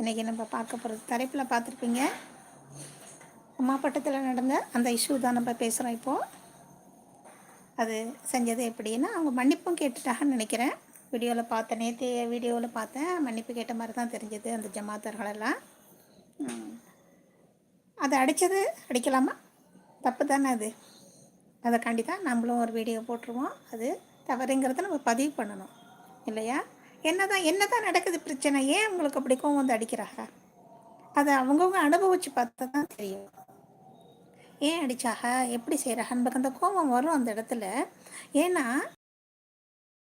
இன்றைக்கி நம்ம பார்க்க போகிறது தலைப்பில் பார்த்துருப்பீங்க. அம்மாப்பட்டத்தில் நடந்த அந்த இஷ்யூ தான் நம்ம பேசுகிறோம் இப்போது அது செஞ்சது எப்படின்னா அவங்க மன்னிப்பும் கேட்டுட்டாங்கன்னு நினைக்கிறேன். வீடியோவில் பார்த்தேன் நேற்று வீடியோவில் பார்த்தேன் மன்னிப்பு கேட்ட மாதிரி தான் தெரிஞ்சது அந்த ஜமாத்தர்களெல்லாம். அதை அடித்தது அடிக்கலாமா? தப்பு தானே அது. அதைக்காண்டி தான் நம்மளும் ஒரு வீடியோ போட்டுருவோம். அது தவறுங்கிறத நம்ம பதிவு பண்ணணும். இல்லையா? என்ன தான் என்ன தான் நடக்குது பிரச்சனை? ஏன் உங்களுக்கு அப்படி கோவம் வந்து அடிக்கிறாங்க? அதை அவங்கவுங்க அனுபவிச்சு பார்த்தா தான் தெரியும். ஏன் அடிச்சாக எப்படி செய்கிறாங்க நமக்கு அந்த கோபம் வரும் அந்த இடத்துல. ஏன்னா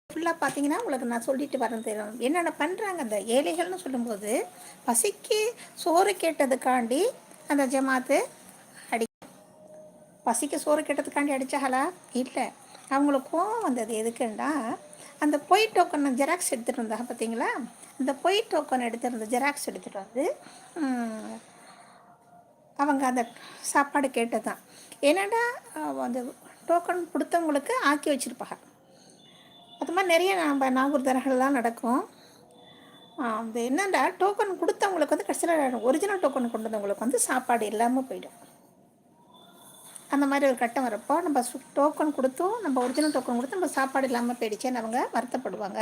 ஃபுல்லாக பார்த்தீங்கன்னா உங்களுக்கு நான் சொல்லிட்டு வரேன் தெரியும். என்னென்ன பண்ணுறாங்க அந்த ஏழைகள்னு சொல்லும்போது பசிக்கு சோறு கேட்டதுக்காண்டி அந்த ஜமாத்து அடி பசிக்கு சோறு கேட்டதுக்காண்டி அடித்தாங்களா இல்லை. அவங்களுக்கு கோவம் வந்தது எதுக்குண்டா அந்த பொய் டோக்கன் ஜெராக்ஸ் எடுத்துகிட்டு வந்தாங்க பார்த்தீங்களா அந்த பொய் டோக்கன் எடுத்துருந்த ஜெராக்ஸ் எடுத்துகிட்டு வந்து அவங்க அந்த சாப்பாடு கேட்டது தான் என்னடா அந்த டோக்கன் கொடுத்தவங்களுக்கு ஆக்கி வச்சுருப்பாங்க. அது மாதிரி நிறைய நம்ம நாகூர்தரர்கள்லாம் நடக்கும். அந்த என்னடா டோக்கன் கொடுத்தவங்களுக்கு வந்து கடைசியில் ஒரிஜினல் டோக்கன் கொண்டு வந்தவங்களுக்கு வந்து சாப்பாடு இல்லாமல் போயிடும். அந்த மாதிரி ஒரு கட்டம் வரப்போ நம்ம டோக்கன் கொடுத்தும் நம்ம ஒரிஜினல் டோக்கன் கொடுத்து நம்ம சாப்பாடு இல்லாமல் போயிடுச்சேன்னு அவங்க வருத்தப்படுவாங்க.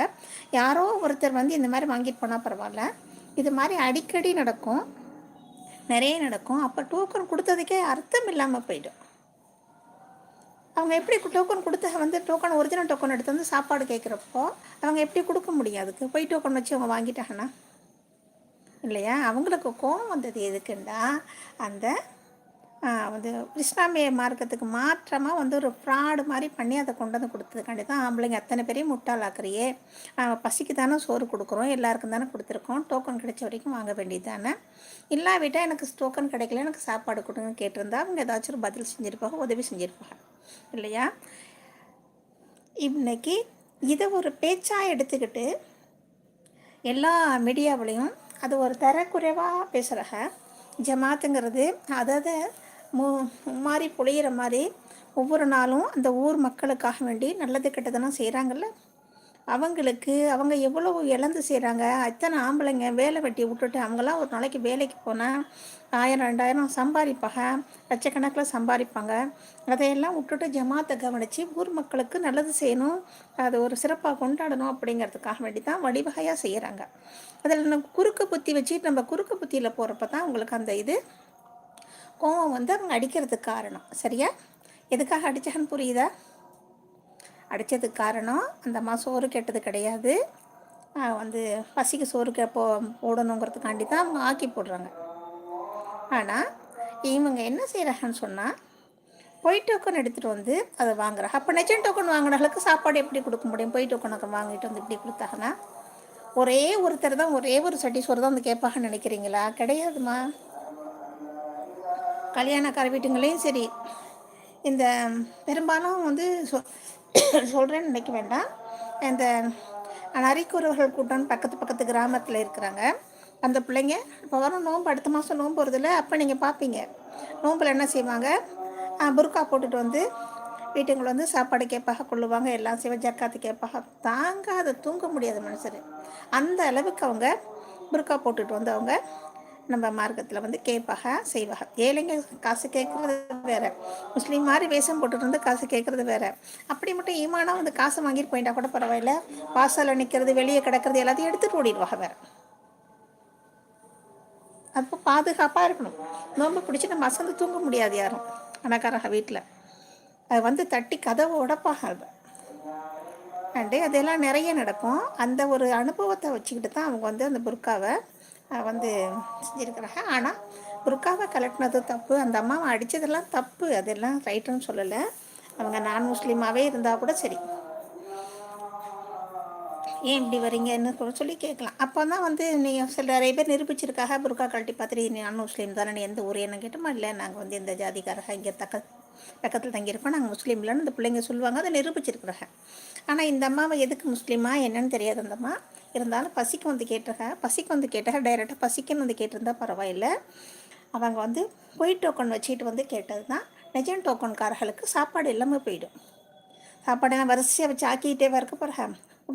யாரோ ஒருத்தர் வந்து இந்த மாதிரி வாங்கிட்டு போனால் பரவாயில்ல. இது மாதிரி அடிக்கடி நடக்கும். நிறைய நடக்கும். அப்போ டோக்கன் கொடுத்ததுக்கே அர்த்தம் இல்லாமல் போயிடும். அவங்க எப்படி டோக்கன் கொடுத்த வந்து டோக்கன் ஒரிஜினல் டோக்கன் எடுத்து வந்து சாப்பாடு கேட்குறப்போ அவங்க எப்படி கொடுக்க முடியும்? அதுக்கு போய் டோக்கன் வச்சு அவங்க வாங்கிட்டாங்கன்னா? இல்லையா? அவங்களுக்கு கோபம் வந்தது எதுக்குண்டா அந்த வந்து இஸ்லாமிய மார்க்கத்துக்கு மாற்றமாக வந்து ஒரு ஃப்ராடு மாதிரி பண்ணி அதை கொண்டு வந்து கொடுத்ததுக்காண்டி தான் ஆம்பளைங்க அத்தனை பேரையும் முட்டாளாக்குறியே. பசிக்கு தானே சோறு கொடுக்குறோம். எல்லாருக்கும் தானே கொடுத்துருக்கோம். டோக்கன் கிடைச்ச வரைக்கும் வாங்க வேண்டியது தானே இல்லாவிட்டால் எனக்கு டோக்கன் கிடைக்கல எனக்கு சாப்பாடு கொடுங்க கேட்டிருந்தா அவங்க ஏதாச்சும் ஒரு பதில் செஞ்சுருப்பாங்க உதவி செஞ்சுருப்பாங்க. இல்லையா? இன்னைக்கு இதை ஒரு பேச்சாக எடுத்துக்கிட்டு எல்லா மீடியாவிலையும் அது ஒரு தரக்குறைவாக பேசுகிறாங்க ஜமாத்துங்கிறது அதை மு மாறி பொழியிற மாதிரி ஒவ்வொரு நாளும் அந்த ஊர் மக்களுக்காக வேண்டி நல்லது கெட்டதெல்லாம் செய்கிறாங்கல்ல அவங்களுக்கு அவங்க எவ்வளவு இழந்து செய்கிறாங்க அத்தனை ஆம்பளைங்க வேலை வெட்டி விட்டுட்டு அவங்களாம் ஒரு நாளைக்கு வேலைக்கு போனால் ஆயிரம் ரெண்டாயிரம் சம்பாதிப்பாங்க. லட்சக்கணக்கில் சம்பாதிப்பாங்க. அதையெல்லாம் விட்டுட்டு ஜமாத்தை கவனித்து ஊர் மக்களுக்கு நல்லது செய்யணும் அதை ஒரு சிறப்பாக கொண்டாடணும் அப்படிங்கிறதுக்காக வேண்டி தான் வழிவகையாக செய்கிறாங்க அதில் நம்ம குறுக்கு புத்தி வச்சு நம்ம குறுக்கு புத்தியில் போகிறப்ப தான் உங்களுக்கு அந்த இது கோவம் வந்து அவங்க அடிக்கிறதுக்கு காரணம். சரியா? எதுக்காக அடிச்சாங்கன்னு புரியுதா? அடித்ததுக்கு காரணம் அந்த அம்மா சோறு கேட்டது கிடையாது. வந்து பசிக்கு சோறு கே போ போடணுங்கிறதுக்காண்டி தான் அவங்க ஆக்கி போடுறாங்க. ஆனால் இவங்க என்ன செய்கிறாங்கன்னு சொன்னால் பொய் டோக்கன் எடுத்துகிட்டு வந்து அதை வாங்குறாங்க. அப்போ நெஜன் டோக்கன் வாங்கினவங்களுக்கு சாப்பாடு எப்படி கொடுக்க முடியும்? பொய் டோக்கனுக்கு வாங்கிட்டு வந்து இப்படி கொடுத்தாங்கன்னா ஒரே ஒருத்தர் தான் ஒரே ஒரு சட்டி சோறு தான் வந்து கேட்பாங்கன்னு நினைக்கிறீங்களா? கிடையாதுமா. கல்யாணக்கார வீட்டுங்களையும் சரி இந்த பெரும்பாலும் வந்து சொ சொல்கிறேன்னு நினைக்க வேண்டாம். இந்த நரிக்குறவர்கள் கூட்டம் பக்கத்து பக்கத்து கிராமத்தில் இருக்கிறாங்க. அந்த பிள்ளைங்க இப்போ வரும் நோன்பு அடுத்த மாதம் நோன்பு வருதுல அப்போ நீங்கள் பார்ப்பீங்க நோம்பில் என்ன செய்வாங்க? புர்கா போட்டுட்டு வந்து வீட்டுங்களை வந்து சாப்பாடு கேட்பாக கொள்ளுவாங்க எல்லாம் செய்வாங்க ஜக்காத்து கேட்பாக. தாங்காத தூங்க முடியாத மனுஷர். அந்த அளவுக்கு அவங்க புர்கா போட்டுட்டு வந்து அவங்க நம்ம மார்க்கத்தில் வந்து கேட்பாக செய்வாக. ஏழைங்க காசு கேட்குறது வேற. முஸ்லீம் மாதிரி வேஷம் போட்டுட்டு வந்து காசு கேட்குறது வேற. அப்படி மட்டும் ஈமானா வந்து காசு வாங்கிட்டு போயிட்டா கூட பரவாயில்ல. வாசலில் நிற்கிறது வெளியே கிடக்கிறது எல்லாத்தையும் எடுத்துகிட்டு ஓடிடுவாங்க வேற. அப்போ பாதுகாப்பாக இருக்கணும். நோம்பு பிடிச்சி நம்ம அசந்து தூங்க முடியாது யாரும். பணக்காரங்க வீட்டில் அது வந்து தட்டி கதவை உடப்பாக அது. அண்டு அதெல்லாம் நிறைய நடக்கும். அந்த ஒரு அனுபவத்தை வச்சுக்கிட்டு தான் அவங்க வந்து அந்த புர்காவை வந்து செஞ்சுருக்கிறாங்க. ஆனால் புர்காவை கலட்டினது தப்பு. அந்த அம்மாவை அடித்ததெல்லாம் தப்பு. அதெல்லாம் ரைட்டுன்னு சொல்லலை. அவங்க நான் முஸ்லீமாகவே இருந்தால் கூட சரி. ஏன் இப்படி வரீங்கன்னு கூட சொல்லி கேட்கலாம். அப்போ தான் வந்து நீங்கள் சில நிறைய பேர் நிரூபிச்சிருக்காக புர்கா கழட்டி பார்த்துட்டு நான் முஸ்லீம் தானே நீ எந்த ஊர் என்ன கேட்டோமா இல்லை நாங்கள் வந்து இந்த ஜாதிக்காரக இங்கே தக்க பக்கத்தில் தங்கியிருக்கோம் நாங்கள் முஸ்லீம் இல்லைன்னு அந்த பிள்ளைங்க சொல்லுவாங்க. அதை நிரூபிச்சிருக்கிறாங்க ஆனால் இந்த அம்மாவை எதுக்கு முஸ்லீமா என்னன்னு தெரியாது அந்த அம்மா இருந்தாலும் பசிக்கு வந்து கேட்டிருக்க பசிக்கு வந்து கேட்டாக. டைரெக்டாக பசிக்குன்னு வந்து கேட்டிருந்தா பரவாயில்லை. அவங்க வந்து பொய் டோக்கன் வச்சுட்டு வந்து கேட்டது தான் நெஜன் டோக்கன்காரர்களுக்கு சாப்பாடு இல்லாமல் போயிடும். சாப்பாடெல்லாம் வரிசையாக வச்சு ஆக்கிக்கிட்டே வரக்கு பிறகு.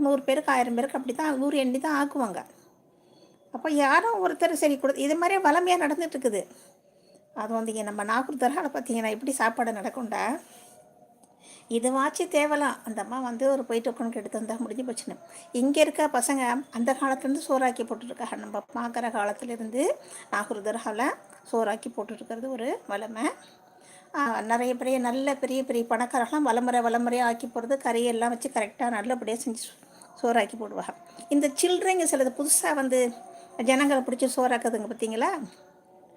நூறு பேருக்கு ஆயிரம் பேருக்கு அப்படி தான் ஊர் எண்ணி தான் ஆக்குவாங்க. அப்போ யாரும் ஒருத்தர் சரி கொடு இது மாதிரி வளமையாக நடந்துட்டு அது வந்து இங்கே நம்ம நாகூர் தர்காவில் பார்த்தீங்கன்னா எப்படி சாப்பாடு நடக்கும்டா? இதுவாச்சு தேவலாம். அந்த அம்மா வந்து ஒரு போயிட்டு உட்காந்து எடுத்து வந்தால் முடிஞ்சு போச்சுன்னு. இங்கே இருக்க பசங்க அந்த காலத்துலேருந்து சோறாக்கி போட்டுருக்காங்க நம்ம பார்க்குற காலத்துலேருந்து நாகூர் தர்காவில் சோறாக்கி போட்டுருக்கிறது ஒரு வளமை. நிறைய பெரிய நல்ல பெரிய பெரிய பணக்காரர்கள்லாம் வளமுறை வளமுறையாக ஆக்கி போகிறது கறியெல்லாம் வச்சு கரெக்டாக நல்லபடியாக செஞ்சு சோறாக்கி போடுவாங்க. இந்த சில்லறைங்க சிலது புதுசாக வந்து ஜனங்களை பிடிச்சி சோறாக்குதுங்க பார்த்தீங்களா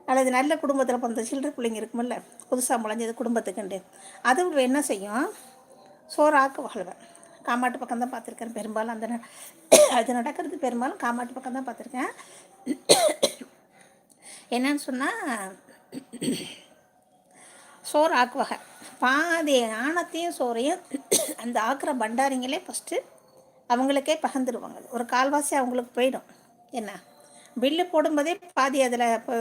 அல்லது நல்ல குடும்பத்தில் பிறந்த சில்லற பிள்ளைங்க இருக்குமில்ல புதுசாக முளைஞ்சது குடும்பத்துக்குண்டு. அது என்ன செய்யும்? சோறாக்க வாழ்வேன் காமாட்டு பக்கம் தான் பார்த்துருக்கேன் பெரும்பாலும் அந்த ந- அது நடக்கிறது பெரும்பாலும் காமாட்டு பக்கம் தான் பார்த்துருக்கேன். என்னன்னு சொன்னால் சோறு ஆக்குவாங்க பாதி ஆணத்தையும் சோறையும் அந்த ஆக்குற பண்டாரிங்களே ஃபஸ்ட்டு அவங்களுக்கே பகிர்ந்துடுவாங்க ஒரு கால்வாசி அவங்களுக்கு போயிடும். என்ன? பில்லு போடும்போதே பாதி அதில் இப்போ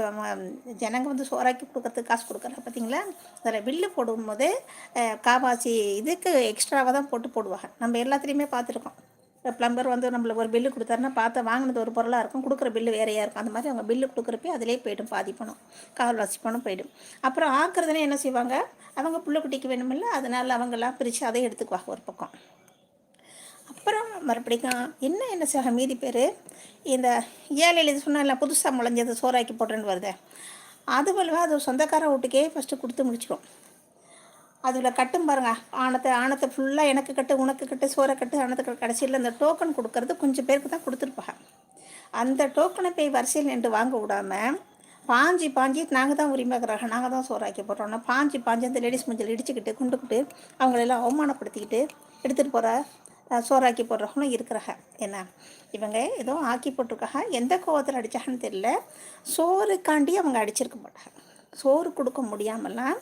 ஜனங்க வந்து சோறாக்கி கொடுக்கறதுக்கு காசு கொடுக்குறாங்க பார்த்தீங்களா அதில் பில்லு போடும்போதே அஹ், காவாசி இதுக்கு எக்ஸ்ட்ராவாக தான் போட்டு போடுவாங்க. நம்ம எல்லாத்துலேயுமே பார்த்துருக்கோம் இப்போ ப்ளம்பர் வந்து நம்மளுக்கு ஒரு பில்லு கொடுத்தாருன்னா பார்த்து வாங்கினது ஒரு பொருளாக இருக்கும் கொடுக்குற பில்லு வேறையாக இருக்கும். அந்த மாதிரி அவங்க பில்லு கொடுக்குறப்ப அதிலே போய்டும் பாதி பணம். கால்வாசி பணம் போய்டும். அப்புறம் ஆக்குறதுனா என்ன செய்வாங்க? அவங்க புள்ளைக்குட்டிக்கு வேணுமில்ல அதனால் அவங்கெல்லாம் பிரித்து அதை எடுத்துக்குவாங்க ஒரு பக்கம். அப்புறம் மறுபடியும் என்ன என்ன செய்வாங்க மீதி பேர்? இந்த ஏழையில் இது சொன்னால் புதுசாக முளைஞ்சது சோறாக்கி போட்டுன்னு வருதே. அது போலவே அது சொந்தக்கார வீட்டுக்கே ஃபஸ்ட்டு கொடுத்து முடிச்சிடும் அதில் கட்டும் பாருங்கள் ஆணத்தை ஆணத்தை ஃபுல்லாக எனக்கு கட்டு உனக்கு கட்டு சோறை கட்டு ஆணத்துக்கு கடைசியில் அந்த டோக்கன் கொடுக்கறது கொஞ்சம் பேருக்கு தான் கொடுத்துருப்பாங்க. அந்த டோக்கனை போய் வரிசையில் நின்று வாங்க விடாமல் பாஞ்சி பாஞ்சி நாங்கள் தான் உரிமைக்கிறாங்க நாங்கள் தான் சோறாக்கி போடுறோம்னா பாஞ்சி பாஞ்சி அந்த லேடிஸ் மஞ்சள் இடிச்சுக்கிட்டு குண்டுக்கிட்டு அவங்களெல்லாம் அவமானப்படுத்திக்கிட்டு எடுத்துகிட்டு போகிற சோறாக்கி போடுறவங்களும் இருக்கிறாங்க. என்ன? இவங்க ஏதோ ஆக்கி போட்டிருக்காங்க. எந்த கோவத்தில் அடித்தாங்கன்னு தெரியல. சோறுக்காண்டி அவங்க அடிச்சிருக்க மாட்டாங்க. சோறு கொடுக்க முடியாமலாம்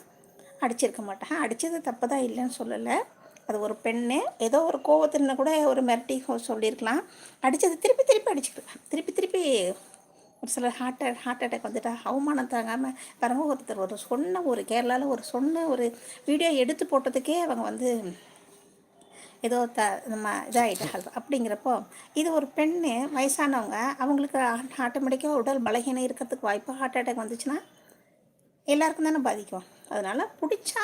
அடிச்சிருக்க மாட்டாங்க. அடித்தது தப்பு தான் இல்லைன்னு சொல்லலை. அது ஒரு பெண்ணு. ஏதோ ஒரு கோவத்தின்னு கூட ஒரு மிரட்டி சொல்லியிருக்கலாம். அடித்தது திருப்பி திருப்பி அடிச்சிருக்காங்க திருப்பி திருப்பி ஒரு சிலர் ஹார்ட் ஹார்ட் அட்டாக் வந்துட்டா அவமானம் தாங்காமல் பாருங்க ஒருத்தர் ஒரு சொன்ன ஒரு கேரளாவில் ஒரு சொன்ன ஒரு வீடியோ எடுத்து போட்டதுக்கே அவங்க வந்து ஏதோ த நம்ம இதாகிட்டாங்க அப்படிங்கிறப்போ இது ஒரு பெண்ணு வயசானவங்க அவங்களுக்கு ஆட்டோமேட்டிக்காக உடல் பலகீனம் இருக்கிறதுக்கு வாய்ப்பு ஹார்ட் அட்டாக் வந்துச்சுன்னா எல்லாருக்கும் தானே பாதிக்கும். அதனால் பிடிச்சா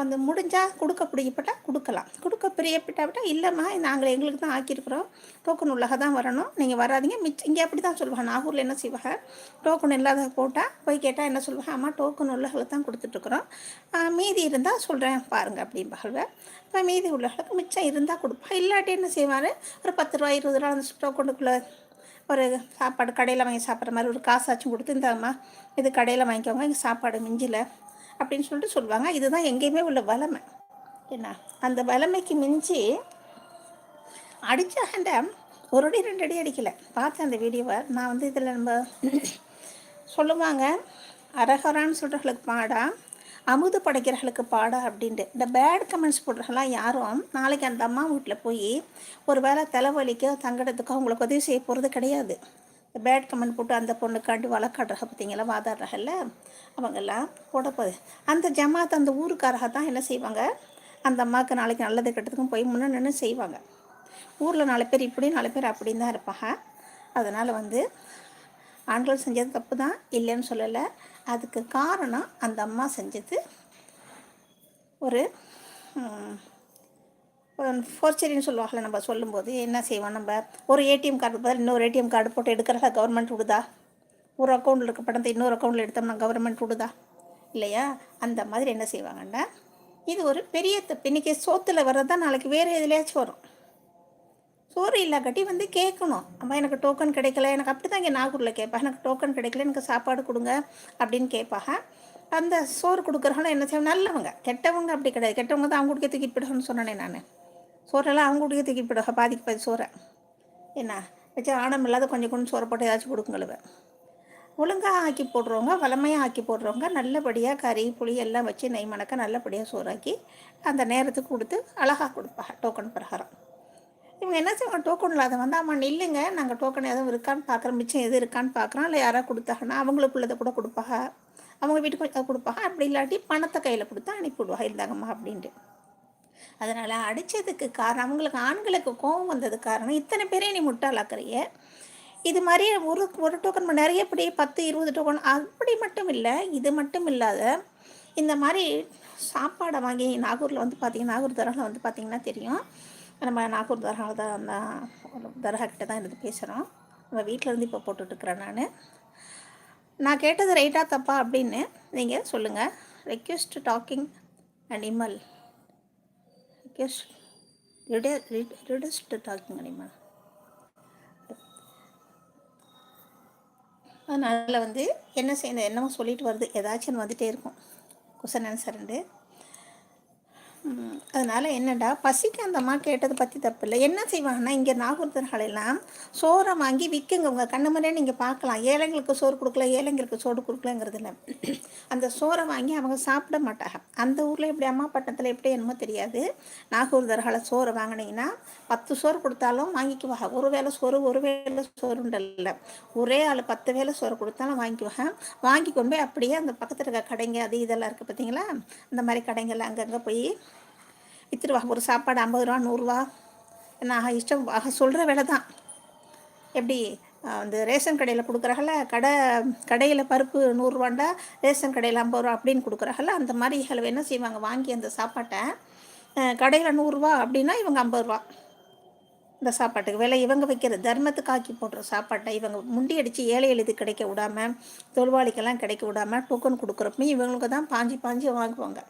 வந்து முடிஞ்சால் கொடுக்க பிடிக்கப்பட்டால் கொடுக்கலாம். கொடுக்க பிரியப்பட்டாவிட்டால் இல்லைம்மா நாங்கள் எங்களுக்கு தான் ஆக்கியிருக்கிறோம். டோக்கன் உள்ளக தான் வரணும். நீங்கள் வராதீங்க. மிச்சம் இங்கே அப்படி தான் சொல்லுவாங்க. நாகூரில் என்ன செய்வாங்க? டோக்கன் இல்லாத போட்டால் போய் கேட்டால் என்ன சொல்லுவாங்க? அம்மா டோக்கன் உள்ளகளை தான் கொடுத்துட்ருக்குறோம் மீதி இருந்தால் சொல்கிறேன் பாருங்கள் அப்படிம்பாங்க இப்போ மீதி உள்ளகளுக்கு மிச்சம் இருந்தால் கொடுப்பா. இல்லாட்டி என்ன செய்வார்? ஒரு பத்து ரூபா இருபது ரூபா அந்த டோக்கனுக்குள்ளே ஒரு சாப்பாடு கடையில் வாங்கி சாப்பிட்ற மாதிரி ஒரு காசாச்சும் கொடுத்து இந்தாம்மா இது கடையில் வாங்கிக்கோங்க. இங்கே சாப்பாடு மிஞ்சில். அப்படின்னு சொல்லிட்டு சொல்லுவாங்க. இதுதான் எங்கேயுமே உள்ள வளமை என்ன? அந்த வளமைக்கு மிஞ்சி அடித்தாண்ட ஒரு அடி ரெண்டு அடி அடிக்கலை. பார்த்தேன் அந்த வீடியோவை நான் வந்து இதில் நம்ம சொல்லுவாங்க. அரகரான்னு சொல்கிறவங்களுக்கு பாடா அமுது படைக்கிறவர்களுக்கு பாடா அப்படின்ட்டு. இந்த பேட் கமெண்ட்ஸ் போடுறவங்களாம் யாரும் நாளைக்கு அந்த அம்மா வீட்டில் போய் ஒரு வேளை தலைவலிக்கோ தங்கடத்துக்கோ அவங்களுக்கு உதவி செய்ய போகிறது கிடையாது. பேட் கமெண்ட் போட்டு அந்த பொண்ணுக்காண்டி வழக்காடுறாங்க பார்த்தீங்களா? வாதாடுறாங்கல்ல அவங்கெல்லாம் போட போகுது. அந்த ஜமாத் அந்த ஊருக்காரக தான் என்ன செய்வாங்க? அந்த அம்மாவுக்கு நாளைக்கு நல்லது கெட்டதுக்கும் போய் முன்னே நின்று செய்வாங்க. ஊரில் நாலு பேர் இப்படி நாலு பேர் அப்படின்னு தான் இருப்பாங்க. அதனால் வந்து ஆண்கள் செஞ்சது தப்பு தான் இல்லைன்னு சொல்லலை. அதுக்கு காரணம் அந்த அம்மா செஞ்சது ஒரு ஃபோர்ச்சரின்னு சொல்லுவாங்கள்ல நம்ம சொல்லும்போது என்ன செய்வோம் நம்ம? ஒரு ஏடிஎம் கார்டு பதில் இன்னொரு ஏடிஎம் கார்டு போட்டு எடுக்கிறதா கவர்மெண்ட் விடுதா? ஒரு அக்கௌண்ட்டில் இருக்க பணத்தை இன்னொரு அக்கௌண்ட்டில் எடுத்தோம்னா கவர்மெண்ட் விடுதா? இல்லையா? அந்த மாதிரி என்ன செய்வாங்கன்னா? இது ஒரு பெரிய தப்பு இன்றைக்கி சோத்தில் வர்றது தான் நாளைக்கு வேறு எதுலையாச்சும் வரும். சோறு இல்லாக்கட்டி வந்து கேட்கணும். அம்மா எனக்கு டோக்கன் கிடைக்கல. எனக்கு அப்படி தான் இங்கே நாகூரில் கேட்பேன் எனக்கு டோக்கன் கிடைக்கல. எனக்கு சாப்பாடு கொடுங்க அப்படின்னு கேட்பாங்க. அந்த சோறு கொடுக்குறவங்களும் என்ன செய்வாங்க? நல்லவங்க. கெட்டவங்க அப்படி கிடையாது. கெட்டவங்க தான் அவங்க கொடுக்க தூக்கிட்டு போயிடுவான்னு சொன்னேனே நான். சோறெல்லாம் அவங்க கொடுக்க தூக்கி போயிடுவாங்க. பாதிக்கு பாதி சோறை. என்ன? வச்சு ஆணம் இல்லாத கொஞ்சம் கொஞ்சம் சோறை போட்டு ஏதாச்சும் கொடுங்களவ ஒழுங்காக ஆக்கி போடுறவங்க வளமையாக ஆக்கி போடுறவங்க நல்லபடியாக கறி புளி எல்லாம் வச்சு நெய் மணக்க நல்லபடியாக சோறாக்கி அந்த நேரத்துக்கு கொடுத்து அழகாக கொடுப்பாங்க டோக்கன் பிரகாரம். இவங்க என்ன செய்வாங்க? டோக்கன் இல்லாத வந்து ஆமாம் நில்லுங்க. நாங்கள் டோக்கன் எதுவும் இருக்கான்னு பார்க்குறோம் மிச்சம் எது இருக்கான்னு பார்க்குறோம் இல்லை யாராவது கொடுத்தாங்கன்னா அவங்களுக்கு உள்ளதை கூட கொடுப்பாங்க. அவங்க வீட்டுக்கு கொடுப்பாங்க. அப்படி இல்லாட்டி பணத்தை கையில் கொடுத்தா அனுப்பிவிடுவாங்க. இருந்தாங்கம்மா அப்படின்ட்டு. அதனால் அடித்ததுக்கு காரணம் அவங்களுக்கு ஆண்களுக்கு கோபம் வந்தது காரணம் இத்தனை பேரையும் நீ முட்டாளாக்குறிய? இது மாதிரி ஒரு ஒரு டோக்கன் நிறைய இப்படி பத்து இருபது டோக்கன் அப்படி மட்டும் இல்லை இது மட்டும் இல்லாத இந்த மாதிரி சாப்பாடை வாங்கி நாகூரில் வந்து பார்த்திங்கன்னா நாகூர் தரகில் வந்து பார்த்திங்கன்னா தெரியும். நம்ம நாகூர் தரகாவில் தான் அந்த தரகா கிட்ட தான் இருந்து பேசுகிறோம் நம்ம வீட்டிலேருந்து இப்போ போட்டுட்ருக்குறேன் நான். நான் கேட்டது ரைட்டாக தப்பா அப்படின்னு நீங்கள் சொல்லுங்கள் request talking animal request request talking animal அதனால் வந்து என்ன செய்யணும் என்னமோ சொல்லிட்டு வருது. ஏதாச்சும் வந்துகிட்டே இருக்கும். கொஸ்டன் ஆன்சர் ரெண்டு. அதனால் என்னடா பசிக்கு அந்த அம்மா கேட்டதை பற்றி தப்பு இல்லை என்ன செய்வாங்கன்னா இங்கே நாகூர்தர்களெல்லாம் சோறை வாங்கி விற்குங்க உங்கள் கண்ணு முறையே நீங்கள் பார்க்கலாம். ஏழைங்களுக்கு சோறு கொடுக்கல ஏழைங்களுக்கு சோறு கொடுக்கலங்கிறதுல இல்லை. அந்த சோறை வாங்கி அவங்க சாப்பிட மாட்டாங்க. அந்த ஊரில் எப்படி அம்மா பட்டணத்தில் எப்படி என்னமோ தெரியாது. நாகூர்தர்களை சோறு வாங்கினீங்கன்னா பத்து சோறு கொடுத்தாலும் வாங்கிக்குவாங்க. ஒரு வேளை சோறு ஒரு வேளை சோறுண்டல்ல ஒரே ஆள் பத்து வேளை சோறு கொடுத்தாலும் வாங்கிக்குவாங்க. வாங்கி கொண்டு போய் அப்படியே அந்த பக்கத்தில் இருக்க கடைங்க அது இதெல்லாம் இருக்குது பார்த்தீங்களா இந்த மாதிரி கடைங்கள்லாம் அங்கங்கே போய் விற்றுருவா ஒரு சாப்பாடு ஐம்பது ரூபா நூறுரூவா நான் இஷ்டம் சொல்கிற விலை தான். எப்படி? அந்த ரேஷன் கடையில் கொடுக்குறாங்கல்ல கடை கடையில் பருப்பு நூறுரூவாண்டா ரேஷன் கடையில் ஐம்பது ரூபா அப்படின்னு கொடுக்குறாங்கள அந்த மாதிரி இவங்க என்ன செய்வாங்க? வாங்கி அந்த சாப்பாட்டை கடையில் நூறுரூவா அப்படின்னா இவங்க ஐம்பது ரூபா. இந்த சாப்பாட்டுக்கு விலை இவங்க வைக்கிற தர்மத்துக்கு ஆக்கி போடுற சாப்பாட்டை இவங்க முண்டி அடித்து ஏழை எழுதி கிடைக்க விடாமல் தொழிலாளிக்கெல்லாம் கிடைக்க விடாமல் டோக்கன் கொடுக்குறப்பையும் இவங்களுக்கு தான் பாஞ்சி பாஞ்சி வாங்குவாங்க.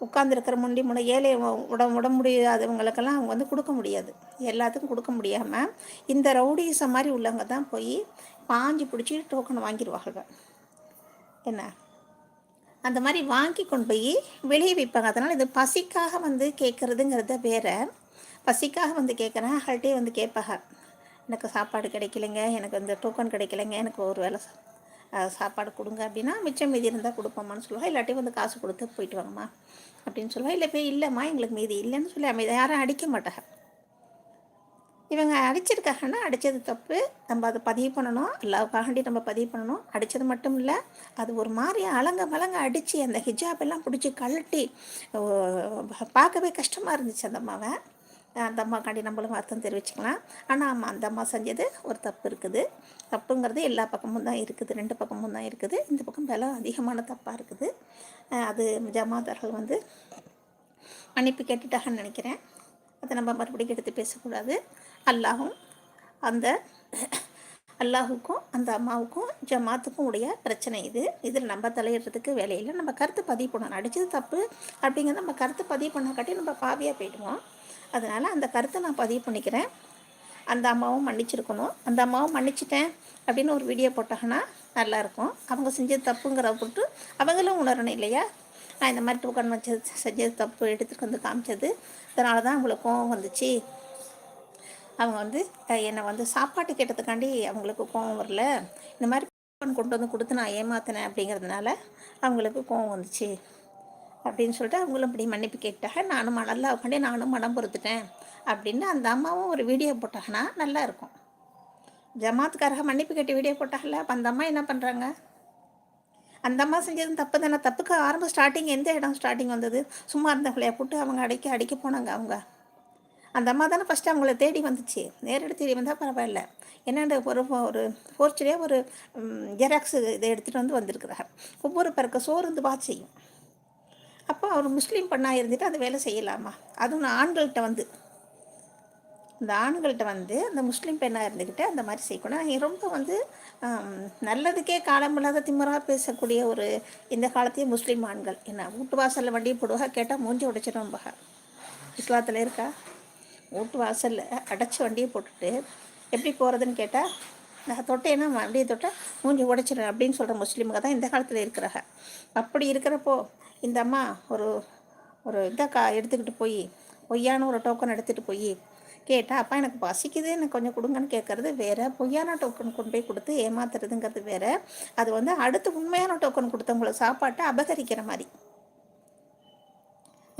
உட்காந்துருக்கிற முண்டி முனை ஏழை உட உட முடியாதவங்களுக்கெல்லாம் அவங்க வந்து கொடுக்க முடியாது. எல்லாத்துக்கும் கொடுக்க முடியாமல் இந்த ரவுடிசம் மாதிரி உள்ளவங்க தான் போய் பாஞ்சு பிடிச்சி டோக்கன் வாங்கிடுவாங்க என்ன? அந்த மாதிரி வாங்கி கொண்டு போய் வெளியே வைப்பாங்க. அதனால் இது பசிக்காக வந்து கேட்குறதுங்கிறத வேற. பசிக்காக வந்து கேட்குறேன் அவள்கிட்டே வந்து கேட்பாங்க. எனக்கு சாப்பாடு கிடைக்கலைங்க. எனக்கு அந்த டோக்கன் கிடைக்கலைங்க. எனக்கு ஒரு வேலை சாப்பாடு கொடுங்க அப்படின்னா மிச்சம் மீதி இருந்தால் கொடுப்போம்மான்னு சொல்லுவாள் இல்லாட்டி வந்து காசு கொடுத்து போயிட்டு வாங்கம்மா அப்படின்னு சொல்லுவாள் இல்லை போய் இல்லைம்மா எங்களுக்கு மீதி இல்லைன்னு சொல்லி அமைதி யாரும் அடிக்க மாட்டாங்க. இவங்க அடிச்சிருக்காங்கன்னா அடித்தது தப்பு. நம்ம அதை பதிவு பண்ணணும். எல்லாவுக்காண்டி நம்ம பதிவு பண்ணணும். அடித்தது மட்டும் இல்லை அது ஒரு மாதிரி அலங்க மலங்க அடித்து அந்த ஹிஜாப் எல்லாம் பிடிச்சி கழட்டி பார்க்கவே கஷ்டமாக இருந்துச்சு அந்த அம்மாவை. அந்த அம்மாக்காண்டி நம்மளும் அர்த்தம் தெரிவிச்சுக்கலாம். ஆனால் ஆமாம் அந்த அம்மா செஞ்சது ஒரு தப்பு இருக்குது. தப்புங்கிறது எல்லா பக்கமும் தான் இருக்குது. ரெண்டு பக்கமும் தான் இருக்குது. இந்த பக்கம் விலை அதிகமான தப்பாக இருக்குது. அது ஜமாதார்கள் வந்து மன்னிப்பு கேட்டுட்டாங்கன்னு நினைக்கிறேன். அதை நம்ம மறுபடியும் எடுத்து பேசக்கூடாது. அல்லாஹும் அந்த அல்லாஹுக்கும் அந்த அம்மாவுக்கும் ஜமாத்துக்கும் உடைய பிரச்சனை இது. இதில் நம்ம தலையிடுறதுக்கு வேலையில் நம்ம கருத்து பதிவு பண்ணணும். அடித்தது தப்பு அப்படிங்கிறத நம்ம கருத்து பதிவு பண்ண காட்டி நம்ம பாவியாக போயிடுவோம். அதனால் அந்த கருத்தை நான் பதிவு பண்ணிக்கிறேன். அந்த அம்மாவும் மன்னிச்சிருக்கணும். அந்த அம்மாவும் மன்னிச்சிட்டேன் அப்படின்னு ஒரு வீடியோ போட்டாங்கன்னா நல்லாயிருக்கும். அவங்க செஞ்சது தப்புங்கிற போட்டு அவங்களும் உணரணும் இல்லையா? நான் இந்த மாதிரி டூக்கன் வச்சது செஞ்சது தப்பு எடுத்துகிட்டு வந்து காமிச்சது அதனால தான் அவங்களுக்கு கோவம் வந்துச்சு. அவங்க வந்து என்னை வந்து சாப்பாட்டு கேட்டதுக்காண்டி அவங்களுக்கு கோவம் வரல. இந்த மாதிரி கொண்டு வந்து கொடுத்து நான் ஏமாத்தினேன் அப்படிங்கிறதுனால அவங்களுக்கு கோவம் வந்துச்சு. அப்படின்னு சொல்லிட்டு அவங்களும் இப்படி மன்னிப்பு கேட்டாங்க. நானும் நல்லா உட்காந்து நானும் மனம் பொறுத்துட்டேன். அப்படின்னு அந்த அம்மாவும் ஒரு வீடியோ போட்டாங்கன்னா நல்லா இருக்கும். ஜமாத்துக்காரக மன்னிப்பு கேட்டு வீடியோ போட்டாங்கல்ல அப்போ அந்த அம்மா என்ன பண்ணுறாங்க அந்த அம்மா செஞ்சது தப்பு தானே? தப்புக்கு ஆரம்ப ஸ்டார்டிங் எந்த இடம் ஸ்டார்டிங் வந்தது? சும்மா இருந்தவங்களைய போட்டு அவங்க அடிக்க அடிக்க போனாங்க அவங்க. அந்த அம்மா தானே ஃபஸ்ட்டு அவங்கள தேடி வந்துச்சு. நேரடி தேடி வந்தால் பரவாயில்ல. என்னென்ன ஒரு ஒரு ஃபோர்ச்சுலேயே ஒரு ஜெராக்ஸ் இதை எடுத்துகிட்டு வந்து வந்திருக்கிறாங்க. ஒவ்வொரு பிறக்க சோறு வந்து பார்த்து செய்யும் அப்போ அவர் முஸ்லீம் பெண்ணாக இருந்துட்டு அந்த வேலை செய்யலாமா? அதுவும் ஆண்கள்கிட்ட வந்து. இந்த ஆண்கள்கிட்ட வந்து அந்த முஸ்லீம் பெண்ணாக இருந்துக்கிட்டு அந்த மாதிரி செய்யக்கூடாது. ரொம்ப வந்து நல்லதுக்கே காலமில்லாத திமுறாக பேசக்கூடிய ஒரு இந்த காலத்தையும் முஸ்லீம் ஆண்கள். என்ன வீட்டு வாசலில் வண்டியை போடுவாக கேட்டால் மூஞ்சி உடைச்சிடும்பாக இஸ்லாத்தில் இருக்கா? வீட்டு வாசலில் அடைச்சி வண்டியை போட்டுட்டு எப்படி போகிறதுன்னு கேட்டால் நான் தொட்டேன்னா மறுபடியும் தொட்டால் மூஞ்சி உடைச்சிடும் அப்படின்னு சொல்கிற முஸ்லீமுங்க தான் இந்த காலத்தில் இருக்கிறாங்க. அப்படி இருக்கிறப்போ இந்த அம்மா ஒரு ஒரு இதை கா எடுத்துக்கிட்டு போய் பொய்யான ஒரு டோக்கன் எடுத்துகிட்டு போய் கேட்டால் அப்பா எனக்கு பசிக்குது எனக்கு கொஞ்சம் கொடுங்கன்னு கேட்குறது வேறு பொய்யான டோக்கன் கொண்டு போய் கொடுத்து ஏமாத்துறதுங்கிறது வேறு. அது வந்து அடுத்து உண்மையான டோக்கன் கொடுத்தவங்களை சாப்பாட்டை அபகரிக்கிற மாதிரி.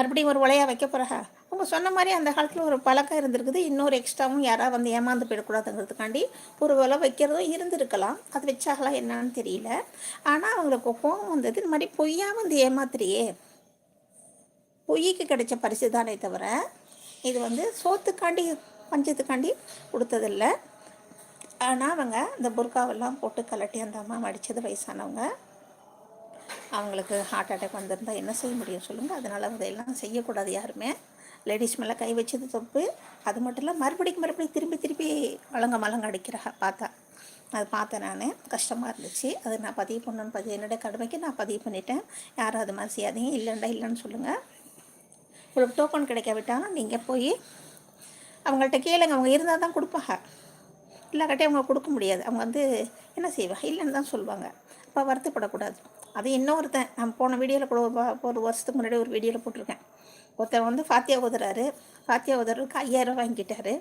மறுபடியும் ஒரு உலையாக வைக்க போகிறா அவங்க சொன்ன மாதிரி அந்த காலத்தில் ஒரு பழக்கம் இருந்திருக்குது. இன்னொரு எக்ஸ்ட்ராவும் யாராவது வந்து ஏமாந்து போயிடக்கூடாதுங்கிறதுக்காண்டி ஒரு உலை வைக்கிறதும் இருந்திருக்கலாம். அது வச்சாகலாம் என்னான்னு தெரியல. ஆனால் அவங்களுக்கு கோபம் வந்தது. இந்த மாதிரி பொய்யாக வந்து ஏமாத்துறியே. பொய்க்கு கிடைச்ச பரிசு தானே தவிர இது வந்து சோத்துக்காண்டி பஞ்சத்துக்காண்டி கொடுத்ததில்ல. ஆனால் அவங்க இந்த புர்காவெல்லாம் போட்டு கலட்டி அந்த அம்மா மடித்தது வயசானவங்க. அவங்களுக்கு ஹார்ட் அட்டாக் வந்திருந்தால் என்ன செய்ய முடியும் சொல்லுங்கள் அதனால் அதையெல்லாம் செய்யக்கூடாது யாருமே. லேடிஸ் மேலே கை வச்சது தப்பு. அது மட்டும் இல்லை மறுபடியும் மறுபடியும் திரும்பி திருப்பி வழங்க மலங்க அடிக்கிறா பார்த்தா. அது பார்த்தேன் நான். கஷ்டமாக இருந்துச்சு. அது நான் பதிவு பண்ணணும்னு பதிவு என்னோட கடமைக்கு நான் பதிவு பண்ணிட்டேன். யாரும் அது மாதிரி செய்யாதீங்க. இல்லைண்டா இல்லைன்னு சொல்லுங்கள் உங்களுக்கு டோக்கன் கிடைக்க விட்டாலும் நீங்கள் போய் அவங்கள்ட்ட கேளுங்க. அவங்க இருந்தால் தான் கொடுப்பாங்க. இல்லாக்கட்டி அவங்க கொடுக்க முடியாது. அவங்க வந்து என்ன செய்வாங்க இல்லைன்னு தான் சொல்லுவாங்க. அப்போ வருத்தப்படக்கூடாது. அது இன்னொருத்தன் நான் போன வீடியோவில் கூட ஒரு ஒரு வருஷத்துக்கு முன்னாடி ஒரு வீடியோவில் போட்டிருக்கேன். ஒருத்தன் வந்து ஃபாத்தியா உதறாரு. ஃபாத்தியா உதறதுக்கு ஐயாயிரம் வாங்கிக்கிட்டாரு.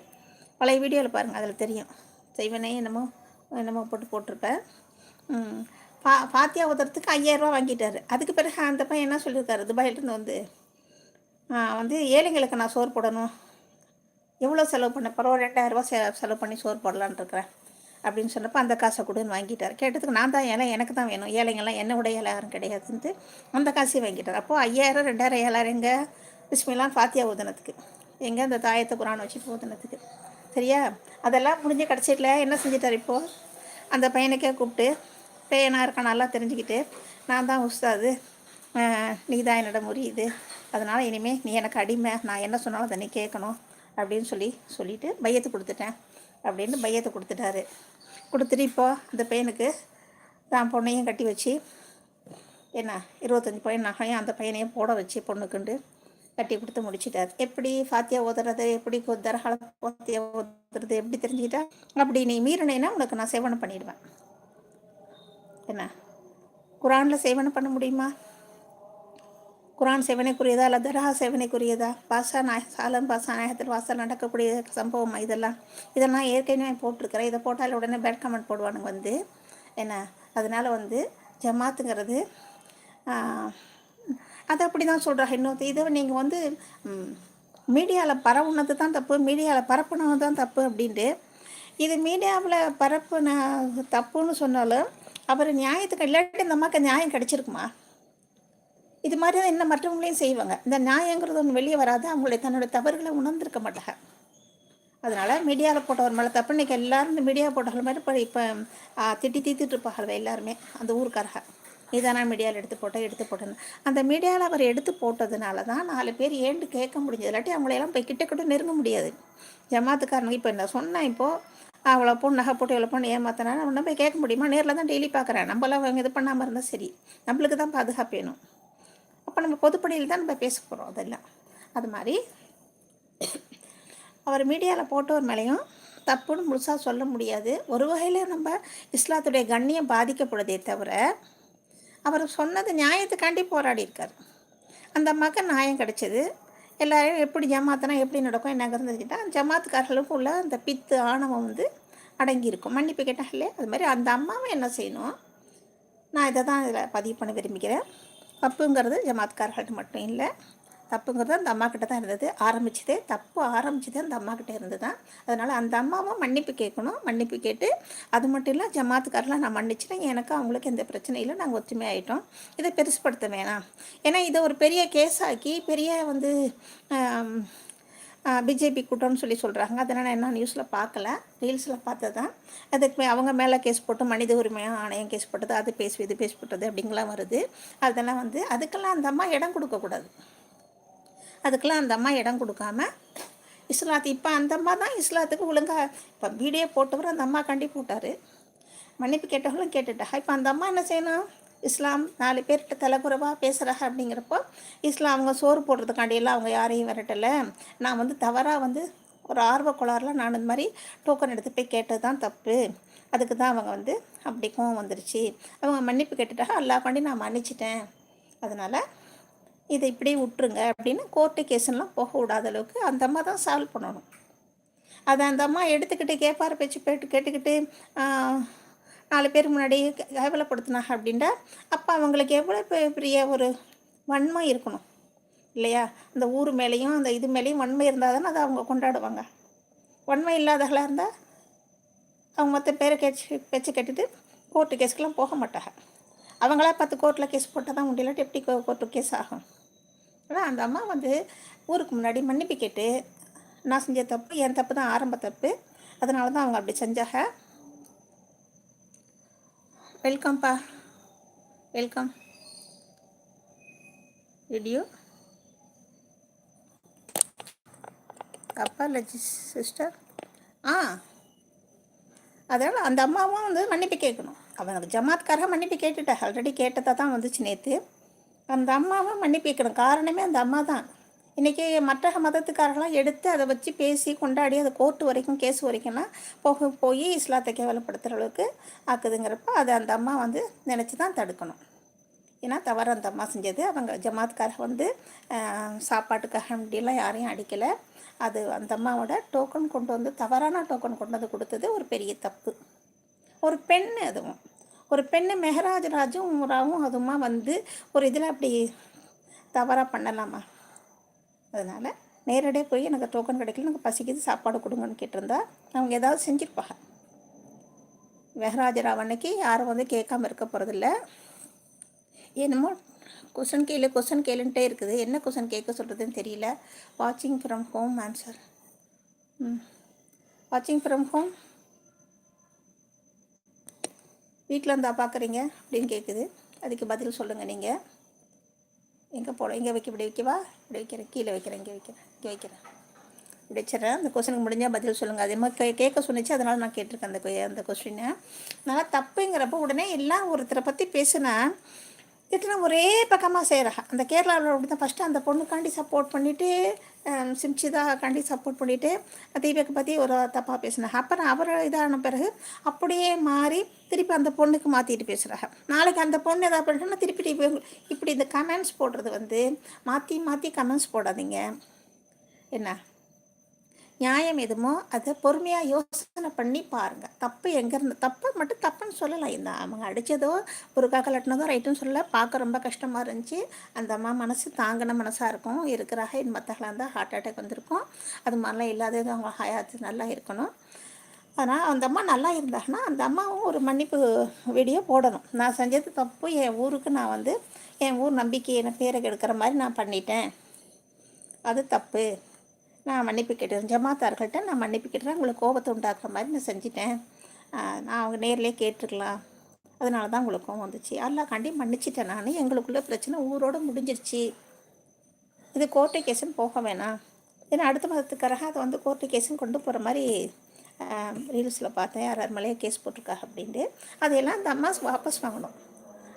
பழைய வீடியோவில் பாருங்கள் அதில் தெரியும். செய்வனே என்னமோ என்னமோ போட்டு போட்டிருப்பேன் ஃபா ஃபாத்தியா உதறதுக்கு ஐயாயிரரூவா வாங்கிட்டாரு. அதுக்கு பிறகு அந்த பையன் என்ன சொல்லியிருக்காரு துபாயிலேருந்து வந்து வந்து ஏழைங்களுக்கு நான் சோறு போடணும். எவ்வளோ செலவு பண்ண பரவாயில்ல ரெண்டாயிரரூவா செ செலவு பண்ணி சோறு போடலான்னு இருக்கிறேன். அப்படின்னு சொன்னப்போ அந்த காசை கொடுன்னு வாங்கிட்டார். கேட்டதுக்கு நான் தான் ஏழை எனக்கு தான் வேணும். ஏழைங்கெல்லாம் என்ன உடைய ஏழை யாரும் கிடையாதுன்ட்டு அந்த காசையும் வாங்கிட்டார். அப்போது ஐயாயிரம் ரெண்டாயிரம் ஏழாயிரம் எங்கே? பிஸ்மிலாம் ஃபாத்தியா ஊதுனதுக்கு எங்கே அந்த தாயத்தை குரான் வச்சு ஊதுனதுக்கு சரியா? அதெல்லாம் முடிஞ்ச கடைசியில் என்ன செஞ்சிட்டார் இப்போது அந்த பையனுக்கே கூப்பிட்டு பையனாக இருக்கானாலாம் நல்லா தெரிஞ்சுக்கிட்டு நான் தான் உஸ்தாது நீ தான் என்னோட முறியுது அதனால் இனிமேல் நீ எனக்கு அடிமை. நான் என்ன சொன்னாலும் அதை நீ கேட்கணும் அப்படின்னு சொல்லி சொல்லிவிட்டு பையத்து கொடுத்துட்டேன். அப்படின்னு பையத்தை கொடுத்துட்டாரு. கொடுத்துட்டு இப்போ அந்த பையனுக்கு தான் பொண்ணையும் கட்டி வச்சு என்ன இருபத்தஞ்சி பையன் நகையும் அந்த பையனையும் போட வச்சு பொண்ணுக்குண்டு கட்டி கொடுத்து முடிச்சிட்டார். எப்படி ஃபாத்தியா ஓதுறது எப்படி தரகால ஃபாத்தியா ஓதுறது எப்படி தெரிஞ்சுக்கிட்டா? அப்படி நீ மீறினேன்னா உனக்கு நான் சேவனம் பண்ணிடுவேன். என்ன? குரானில் சேவனம் பண்ண முடியுமா? குரான் சேவனைக்குரியதா அல்ல தர்ஹா சேவனைக்குரியதா? பாஷா நாய சாலம் பாஷா நாயகத்தில் வாசல் நடக்கக்கூடிய சம்பவம் இதெல்லாம்? இதெல்லாம் ஏற்கனவே போட்டிருக்கிறேன். இதை போட்டால் உடனே பேட் கமெண்ட் போடுவானுங்க வந்து. என்ன? அதனால் வந்து ஜமாத்துங்கிறது அதை அது அப்படி தான் சொல்கிறாங்க இன்னொரு இதை நீங்கள் வந்து மீடியாவில் பரவுனது தான் தப்பு மீடியாவில் பரப்புனது தான் தப்பு அப்படின்ட்டு இது மீடியாவில் பரப்புன தப்புன்னு சொன்னாலும் அவர் நியாயத்துக்கு இல்லாட்டி இந்த அம்மாவுக்கு நியாயம் கிடச்சிருக்குமா? இது மாதிரி தான் என்ன மற்றவங்களையும் செய்வாங்க. இந்த நியாயங்கிறது ஒன்று வெளியே வராது. அவங்களுடைய தன்னோட தவறுகளை உணர்ந்திருக்க மாட்டாங்க. அதனால் மீடியாவில் போட்டவர் மேலே தப்பு. இன்றைக்கி எல்லோரும் இந்த மீடியா போட்டவர்கள் மாதிரி இப்போ இப்போ திட்டி தீத்துட்டு இருப்பார்கள் எல்லாருமே. அந்த ஊருக்காரக. இதான மீடியாவில் எடுத்து போட்டேன் எடுத்து போட்டேன்னு. அந்த மீடியாவில் அவர் எடுத்து போட்டதுனால தான் நாலு பேர் ஏண்டு கேட்க முடிஞ்சது. இல்லாட்டி அவங்களையெல்லாம் போய் கிட்ட கிட்ட நெருங்க முடியாது. ஜமாத்துக்காரனுக்கு இப்போ என்ன சொன்னேன் இப்போது அவ்வளோ பொண்ணு நகை போட்டு இவ்வளோ பொண்ணு ஏமாத்தினா நம்ம போய் கேட்க முடியுமா? நேரில் தான் டெய்லி பார்க்குறேன். நம்மளாம் அவங்க இது பண்ணாமல் இருந்தால் சரி. நம்மளுக்கு தான் பாதுகாப்பு வேணும். அப்போ நம்ம பொதுப்படியில் தான் நம்ம பேச போகிறோம் அதெல்லாம். அது மாதிரி அவர் மீடியாவில் போட்டவர் மேலேயும் தப்புன்னு முழுசாக சொல்ல முடியாது. ஒரு வகையில் நம்ம இஸ்லாத்துடைய கண்ணியம் பாதிக்கப்படுதே தவிர அவர் சொன்னது நியாயத்துக்காண்டி போராடி இருக்கார். அந்த அம்மாவுக்கு நியாயம் கிடைச்சது. எல்லோரும் எப்படி ஜமாத்தினா எப்படி நடக்கும் என்ன இருந்துச்சுட்டா ஜமாத்துக்காரர்களுக்கும் உள்ள அந்த பித்து ஆணவம் வந்து அடங்கியிருக்கும் மன்னிப்பு கேட்டாங்களே? அது மாதிரி அந்த அம்மாவை என்ன செய்யணும்? நான் இதை தான் இதில் பதிவு பண்ண விரும்புகிறேன். தப்புங்கிறது ஜமாத்கார்கள்ட்ட மட்டும் இல்லை. தப்புங்கிறது அந்த அம்மா கிட்ட தான் இருந்தது. ஆரம்பிச்சதே தப்பு ஆரம்பிச்சதே அந்த அம்மா கிட்ட இருந்து தான் அதனால் அந்த அம்மாவும் மன்னிப்பு கேட்கணும். மன்னிப்பு கேட்டு அது மட்டும் இல்லை ஜமாத்துக்காரெலாம் நான் மன்னிச்சிட்டேன். எனக்கு அவங்களுக்கு எந்த பிரச்சனையும் இல்லை. நாங்கள் ஒற்றுமை ஆகிட்டோம் இதை பெருசுப்படுத்த வேணாம். ஏன்னா இதை ஒரு பெரிய கேஸ் ஆக்கி பெரிய வந்து பிஜேபி கூட்டம்னு சொல்லி சொல்கிறாங்க அதனால் நான் என்ன நியூஸில் பார்க்கல. ரீல்ஸில் பார்த்தது தான் அதுக்கு மே- அவங்க மேலே கேஸ் போட்டு மனித உரிமை ஆணையம் கேஸ் போட்டது அது பேசு இது பேஸ் போட்டது அப்படிங்கலாம் வருது. அதெல்லாம் வந்து அதுக்கெல்லாம் அந்த அம்மா இடம் கொடுக்கக்கூடாது. அதுக்கெல்லாம் அந்த அம்மா இடம் கொடுக்காம இஸ்லாத்து இப்போ அந்த அம்மா தான் இஸ்லாத்துக்கு ஒழுங்காக இப்போ வீடியோ போட்டவர் அந்த அம்மா கண்டி போட்டார் மன்னிப்பு கேட்டவங்களும் கேட்டுட்டா இப்போ அந்த அம்மா என்ன செய்யணும்? இஸ்லாம் நாலு பேர்கிட்ட தலைக்குறவாக பேசுகிறாங்க அப்படிங்கிறப்போ இஸ்லாம் அவங்க சோறு போடுறதுக்காண்டியெல்லாம் அவங்க யாரையும் விரட்டலை. நான் வந்து தவறாக வந்து ஒரு ஆர்வ கோளாறுல நான் இந்த மாதிரி டோக்கன் எடுத்து போய் கேட்டது தான் தப்பு. அதுக்கு தான் அவங்க வந்து அப்படி கோவம் வந்துருச்சு. அவங்க மன்னிப்பு கேட்டுட்டாங்க. பண்ணி நான் மன்னிச்சிட்டேன். அதனால் இதை இப்படியே விட்டுருங்க அப்படின்னு கோர்ட்டு கேஸுலாம் போக விடாத அளவுக்கு அந்த அம்மா தான் சால்வ் பண்ணணும். அதை அந்த அம்மா எடுத்துக்கிட்டு கேட்பார் பேச்சு கேட்டு கேட்டுக்கிட்டு நாலு பேர் முன்னாடி கேவலப்படுத்தினாங்க அப்படின்ட்டா அப்போ அவங்களுக்கு எவ்வளோ பெரிய ஒரு வன்மை இருக்கணும். இல்லையா? அந்த ஊர் மேலேயும் அந்த இது மேலேயும் வன்மை இருந்தால் தானே அதை அவங்க கொண்டாடுவாங்க. வன்மை இல்லாதவர்களாக இருந்தால் அவங்க மற்ற பேரை கேச்சு பேச்சு கேட்டுட்டு கோர்ட்டு கேஸுக்கெலாம் போக மாட்டாங்க. அவங்களா பத்து கோர்ட்டில் கேஸ் போட்டால் தான் உண்டு இல்லாட்டி எப்படி கோர்ட்டு கேஸ் ஆகும்? ஆனால் அந்த அம்மா வந்து ஊருக்கு முன்னாடி மன்னிப்பு கேட்டு நான் செஞ்ச தப்பு என் தப்பு தான் ஆரம்ப தப்பு அதனால தான் அவங்க அப்படி செஞ்சாங்க. வெல்கம்ப்பா வெல்கம் வீடியோ அப்பா இல்லை சிஸ்டர் ஆ. அதனால் அந்த அம்மாவும் வந்து மன்னிப்பு கேட்கணும். அவங்க ஜமாத்காரக மன்னிப்பு கேட்டுட்டா. ஆல்ரெடி கேட்டதாக தான் வந்துச்சு நேற்று அந்த அம்மாவும் மன்னிப்பு கேட்கணும். காரணமே அந்த அம்மா தான் இன்றைக்கி மற்ற மதத்துக்காரர்களாம் எடுத்து அதை வச்சு பேசி கொண்டாடி அதை கோர்ட்டு வரைக்கும் கேஸ் வரைக்கும்லாம் போக போய் இஸ்லாத்தை கேவலப்படுத்துகிற அளவுக்கு ஆக்குதுங்கிறப்ப அதை அந்த அம்மா வந்து நினச்சி தான் தடுக்கணும். ஏன்னா தவறு அந்த அம்மா செஞ்சது. அவங்க ஜமாத்காரக வந்து சாப்பாட்டுக்காக அப்படிலாம் யாரையும் அடிக்கலை. அது அந்த அம்மாவோட டோக்கன் கொண்டு வந்து தவறான டோக்கன் கொண்டு வந்து கொடுத்தது ஒரு பெரிய தப்பு. ஒரு பெண் அதுவும். ஒரு பெண்ணு மெஹராஜ் ராஜும் ராவும் அதுமா வந்து ஒரு இதில் அப்படி தவறாக பண்ணலாமா? அதனால் நேரடியாக போய் எனக்கு டோக்கன் கிடைக்கல எனக்கு பசிக்குது சாப்பாடு கொடுங்கன்னு கேட்டிருந்தா அவங்க ஏதாவது செஞ்சுருப்பாங்க. மெஹராஜ் அன்னைக்கு யாரும் வந்து கேட்காம இருக்க போகிறதில்ல என்னமோ கொஷன் கேளு கொஷன் கேளுன்ட்டே இருக்குது. என்ன கொஷன் கேட்க சொல்கிறதுன்னு தெரியல. வாட்சிங் ஃப்ரம் ஹோம் ஆன்சர் ம். வாட்சிங் ஃப்ரம் ஹோம் வீட்டில் இருந்தால் பார்க்குறீங்க அப்படின்னு கேட்குது அதுக்கு பதில் சொல்லுங்கள் நீங்கள் எங்கே போட இங்கே வைக்க இப்படி வைக்கவா? இப்படி வைக்கிறேன் கீழே வைக்கிறேன் இங்கே வைக்கிறேன் இங்கே வைக்கிறேன். இப்படி வச்சிடறேன். அந்த கொஸ்டினுக்கு முடிஞ்சால் பதில் சொல்லுங்கள் அதே மாதிரி கே கேட்க சொன்னிச்சு அதனால் நான் கேட்டிருக்கேன் அந்த அந்த கொஸ்டினை அதனால் தப்புங்கிறப்ப உடனே எல்லாம் ஒருத்தரை பற்றி பேசுனா இத்தனை ஒரே பக்கமாக செய்கிறாங்க அந்த கேரளாவில் அப்படி தான் ஃபஸ்ட்டு அந்த பொண்ணுக்காண்டி சப்போர்ட் பண்ணிவிட்டு சிம்சிதா காண்டி சப்போர்ட் பண்ணிவிட்டு தீபக்கு பற்றி ஒரு தப்பாக பேசினாங்க. அப்புறம் அவர் இதான பிறகு அப்படியே மாறி திருப்பி அந்த பொண்ணுக்கு மாற்றிட்டு பேசுகிறாங்க நாளைக்கு அந்த பொண்ணு எதாவது பண்ணிட்டோம்னா திருப்பி இப்படி இந்த கமெண்ட்ஸ் போடுறது வந்து மாற்றி மாற்றி கமெண்ட்ஸ் போடாதீங்க. என்ன? நியாயம் எதுமோ அதை பொறுமையாக யோசனை பண்ணி பாருங்கள் தப்பு எங்கேருந்து தப்பு மட்டும் தப்புன்னு சொல்லலாம் இந்த அவங்க அடித்ததோ ஒரு கலட்டினதோ ரைட்டுன்னு சொல்லலை. பார்க்க ரொம்ப கஷ்டமாக இருந்துச்சு. அந்த அம்மா மனசு தாங்கின மனசாக இருக்கும். இருக்கிறாக என் மற்றகளாக இருந்தால் ஹார்ட் அட்டாக் வந்திருக்கும். அது மாதிரிலாம் இல்லாதது அவங்க ஹயாத்து நல்லா இருக்கணும். ஆனால் அந்த அம்மா நல்லா இருந்தாங்கன்னா அந்த அம்மாவும் ஒரு மன்னிப்பு வீடியோ போடணும். நான் செஞ்சது தப்பு. என் ஊருக்கு நான் வந்து என் ஊர் நம்பிக்கை என்ன பேரை கெடுக்கிற மாதிரி நான் பண்ணிட்டேன். அது தப்பு. நான் மன்னிப்பு கேட்டேன் ஜமாத்தார்கள்ட்ட நான் மன்னிப்பு கேட்டுறேன். உங்களுக்கு கோபத்தை உண்டாக்குற மாதிரி நான் செஞ்சிட்டேன். நான் அவங்க நேர்லேயே கேட்டுருக்கலாம். அதனால தான் உங்களுக்கு கோவம் வந்துச்சு. அல்லா மன்னிச்சிட்டேன் நான். எங்களுக்குள்ள பிரச்சனை ஊரோடு முடிஞ்சிருச்சு. இது கோர்ட்டு கேஸுன்னு போக வேணாம். ஏன்னா அடுத்த மாதத்துக்காக அதை வந்து கோர்ட்டு கேஸுன்னு கொண்டு போகிற மாதிரி ரீல்ஸில் பார்த்தேன். யார் யார் மேலேயே கேஸ் போட்டிருக்காங்க அப்படின்ட்டு. அதையெல்லாம் அந்த அம்மா வாபஸ் வாங்கணும்.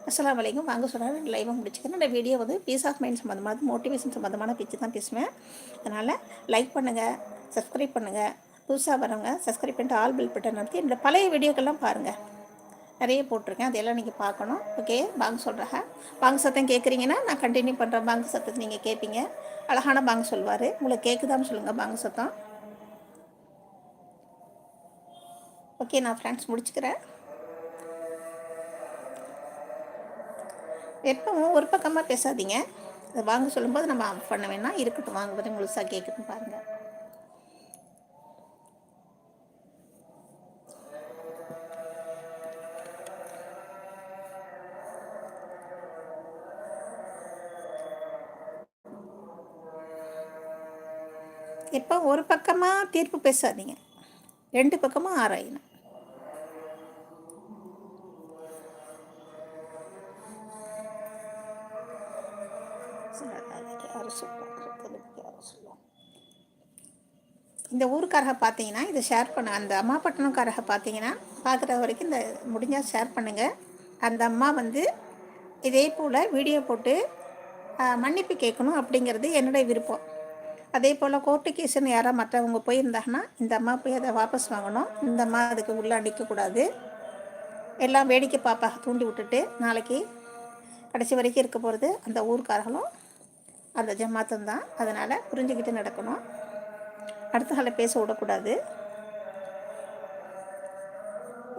அஸ்லாம் வலைக்கும் வாங்க சொல்கிறாரு லைவாக முடிச்சுக்கிறேன். இந்த வீடியோ வந்து பீஸ் ஆஃப் மைண்ட் சம்மந்தமானது மோட்டிவேஷன் சம்மந்தமான பேச்சு தான் பேசுவேன். அதனால் லைக் பண்ணுங்கள் சப்ஸ்கிரைப் பண்ணுங்கள் புதுசாக வரவங்க சப்ஸ்கிரைப் பண்ணிட்டு ஆல் பில் பட்டன் நடத்தி என்னோடய பழைய வீடியோக்கெல்லாம் பாருங்கள் நிறைய போட்டிருக்கேன். அதையெல்லாம் நீங்கள் பார்க்கணும். ஓகே பாங்க சொல்கிறாங்க பாங்க சத்தம் கேட்குறீங்கன்னா நான் கண்டினியூ பண்ணுறேன் பாங்க சத்தத்தை நீங்கள் கேட்பீங்க அழகான பாங்க சொல்வார். உங்களுக்கு கேட்குதான்னு சொல்லுங்கள் பாங்க சத்தம். ஓகே நான் ஃப்ரெண்ட்ஸ் முடிச்சுக்கிறேன். எப்பவும் ஒரு பக்கமாக பேசாதீங்க. அதை வாங்க சொல்லும்போது நம்ம ஆஃப் பண்ண வேணாம் இருக்கட்டும் வாங்க. முழுசாக கேட்குதுன்னு பாருங்கள் எப்போ ஒரு பக்கமாக தீர்ப்பு பேசாதீங்க. ரெண்டு பக்கமாக ஆராயணும். இந்த பார்த்தீங்கன்னா இதை ஷேர் பண்ண அந்த அம்மா பட்டணக்காரக பார்த்தீங்கன்னா பார்க்குற வரைக்கும் இந்த முடிஞ்சால் ஷேர் பண்ணுங்கள் அந்த அம்மா வந்து இதே போல் வீடியோ போட்டு மன்னிப்பு கேட்கணும் அப்படிங்கிறது என்னுடைய விருப்பம். அதே போல் கோர்ட்டு கேஸுன்னு யாராவது மற்றவங்க போயிருந்தாங்கன்னா இந்த அம்மா போய் அதை வாபஸ் வாங்கணும். இந்த அம்மா அதுக்கு உள்ளே அடிக்கக்கூடாது எல்லாம் வேடிக்கை பாப்பாக தூண்டி விட்டுட்டு நாளைக்கு கடைசி வரைக்கும் இருக்க போகிறது அந்த ஊருக்காரர்களும் அந்த ஜமாத்தம் தான் அதனால் புரிஞ்சுக்கிட்டு நடக்கணும். அடுத்த காலை பேச விடக்கூடாது.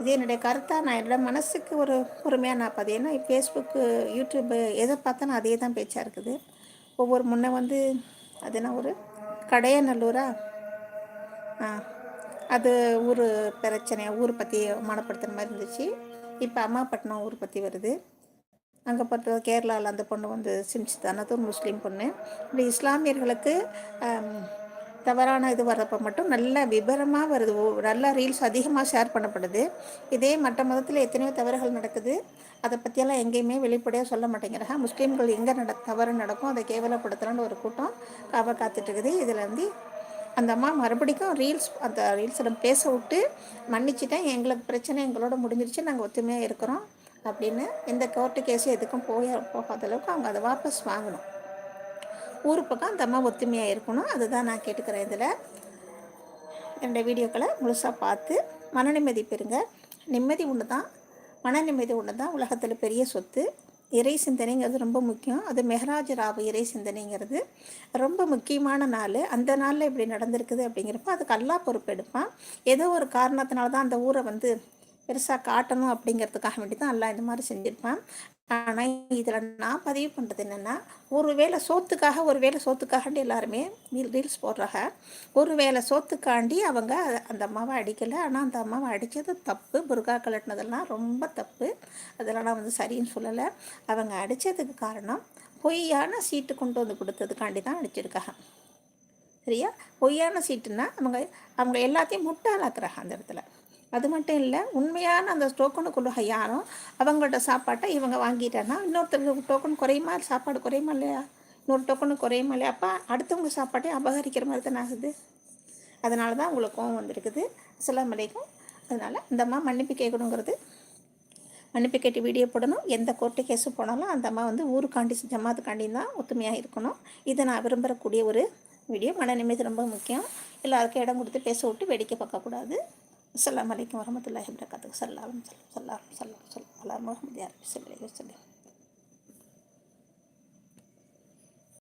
இது என்னுடைய கருத்தாக நான் என்னோட மனசுக்கு ஒரு பொறுமையாக நான் பார்த்து ஏன்னா ஃபேஸ்புக்கு யூடியூப்பு எதை பார்த்தாலும் அதே தான் பேச்சாக இருக்குது. ஒவ்வொரு முன்னே வந்து அது என்ன ஒரு கடையநல்லூரா ஆ அது ஊர் பிரச்சனை ஊர் பற்றி மனப்படுத்துகிற மாதிரி இருந்துச்சு. இப்போ அம்மாப்பட்டினம் ஊர் பற்றி வருது. அங்கே பார்த்து கேரளாவில் அந்த பொண்ணு வந்து சிம்சிதானது முஸ்லீம் பொண்ணு. இப்படி இஸ்லாமியர்களுக்கு தவறான இது வர்றப்போ மட்டும் நல்ல விபரமாக வருது. ஓ- நல்ல ரீல்ஸ் அதிகமாக ஷேர் பண்ணப்படுது. இதே மற்ற மதத்தில் எத்தனையோ தவறுகள் நடக்குது. அதை பற்றியெல்லாம் எங்கேயுமே வெளிப்படையாக சொல்ல மாட்டேங்கிறாங்க. முஸ்லீம்கள் எங்கே நட தவறு நடக்கும்? அதை கேவலப்படுத்தலான்னு ஒரு கூட்டம் காவல் காத்துட்ருக்குது. இதில் வந்து அந்த அம்மா மறுபடிக்கும் ரீல்ஸ் அந்த ரீல்ஸில் பேச விட்டு மன்னிச்சுட்டேன். எங்களுக்கு பிரச்சனை எங்களோட முடிஞ்சிருச்சு. நாங்கள் ஒத்துமையாக இருக்கிறோம் அப்படின்னு எந்த கோர்ட்டு கேஸும் எதுக்கும் போய போகாத அளவுக்கு அவங்க அதை வாபஸ் வாங்கணும். ஊர் பக்கம் அந்த அம்மா ஒத்துமையாக இருக்கணும். அதுதான் நான் கேட்டுக்கிறேன் இதில். என்னோடய வீடியோக்களை முழுசாக பார்த்து மன நிம்மதி பெறுங்க. நிம்மதி ஒன்று தான் மன நிம்மதி ஒன்று தான் உலகத்தில் பெரிய சொத்து. இறை சிந்தனைங்கிறது ரொம்ப முக்கியம். அது மெஹராஜ் ராவு இறை சிந்தனைங்கிறது ரொம்ப முக்கியமான நாள். அந்த நாளில் இப்படி நடந்திருக்குது அப்படிங்கிறப்ப அதுக்கு அல்லா பொறுப்பெடுப்பான். ஏதோ ஒரு காரணத்தினால தான் அந்த ஊரை வந்து பெருசாக காட்டணும் அப்படிங்கிறதுக்காக வேண்டி தான் எல்லாம் இந்த மாதிரி செஞ்சுருப்பான். ஆனால் இதில் நான் பதிவு பண்ணுறது என்னென்னா ஒரு வேளை சோத்துக்காக ஒரு வேளை சோத்துக்காகண்டி எல்லாருமே ரீல்ஸ் போடுறாங்க. ஒரு வேளை சோத்துக்காண்டி அவங்க அந்த அம்மாவை அடிக்கலை. ஆனால் அந்த அம்மாவை அடித்தது தப்பு. முருகா கலட்டினதெல்லாம் ரொம்ப தப்பு. அதெல்லாம் நான் வந்து சரின்னு சொல்லலை. அவங்க அடித்ததுக்கு காரணம் பொய்யான சீட்டு கொண்டு வந்து கொடுத்ததுக்காண்டி தான் அடிச்சிருக்காங்க. சரியா? பொய்யான சீட்டுன்னா அவங்க அவங்க எல்லாத்தையும் முட்டாளாக்குறாங்க அந்த இடத்துல. அது மட்டும் இல்லை உண்மையான அந்த டோக்கனுக்குள்ள யாரும் அவங்களோட சாப்பாட்டை இவங்க வாங்கிட்டேன்னா இன்னொருத்தருக்கு டோக்கன் குறையுமா சாப்பாடு குறையுமா இல்லையா? இன்னொரு டோக்கனு குறையுமா இல்லையா? அப்போ அடுத்தவங்க சாப்பாட்டையும் அபகரிக்கிற மாதிரி தானே ஆகுது. அதனால தான் உங்களுக்கு கோவம் வந்திருக்குது. அஸ்லாம் வலைக்கும் அதனால் இந்த அம்மா மன்னிப்பு கேட்கணுங்கிறது மன்னிப்பு கேட்டு வீடியோ போடணும். எந்த கோர்ட்டு கேஸு போனாலும் அந்த அம்மா வந்து ஊருக்காண்டி ஜமாத்துக்காண்டி தான் ஒத்துமையாக இருக்கணும். இதை நான் விரும்பக்கூடிய ஒரு வீடியோ. மன நிம்மதி ரொம்ப முக்கியம். எல்லாருக்கும் இடம் கொடுத்து பேச விட்டு வேடிக்கை பார்க்கக்கூடாது. அஸ்லாம் வலைக்கம் வரமத்துல்லாஹி வரகாத்துக்கு சல்லாஹ் சல்லாம் சல்லாம் சல்லாம் சல்லாம் அலா முகமது யா சொல்லி ஸல்லல்லாஹு